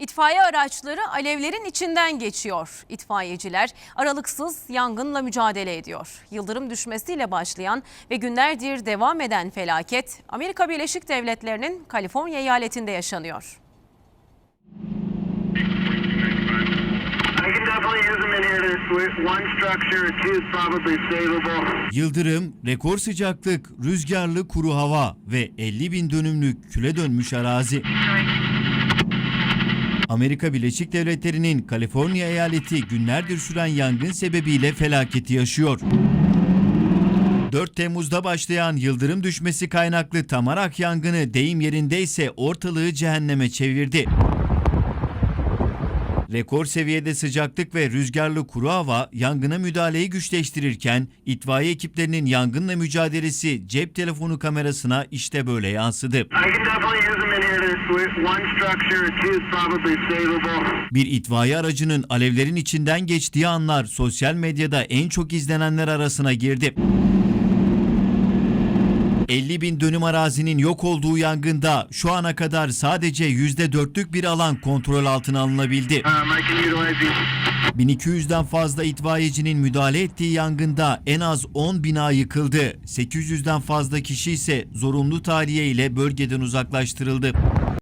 İtfaiye araçları alevlerin içinden geçiyor. İtfaiyeciler aralıksız yangınla mücadele ediyor. Yıldırım düşmesiyle başlayan ve günlerdir devam eden felaket Amerika Birleşik Devletleri'nin Kaliforniya eyaletinde yaşanıyor. Yıldırım, rekor sıcaklık, rüzgarlı kuru hava ve 50 bin dönümlük küle dönmüş arazi. Amerika Birleşik Devletleri'nin Kaliforniya eyaleti günlerdir süren yangın sebebiyle felaketi yaşıyor. 4 Temmuz'da başlayan yıldırım düşmesi kaynaklı Tamarak yangını deyim yerindeyse ortalığı cehenneme çevirdi. Rekor seviyede sıcaklık ve rüzgarlı kuru hava yangına müdahaleyi güçleştirirken itfaiye ekiplerinin yangınla mücadelesi cep telefonu kamerasına işte böyle yansıdı. Bir itfaiye aracının alevlerin içinden geçtiği anlar sosyal medyada en çok izlenenler arasına girdi. 50 bin dönüm arazinin yok olduğu yangında şu ana kadar sadece %4'lük bir alan kontrol altına alınabildi. Um, I can utilize these. 1200'den fazla itfaiyecinin müdahale ettiği yangında en az 10 bina yıkıldı. 800'den fazla kişi ise zorunlu tahliye ile bölgeden uzaklaştırıldı.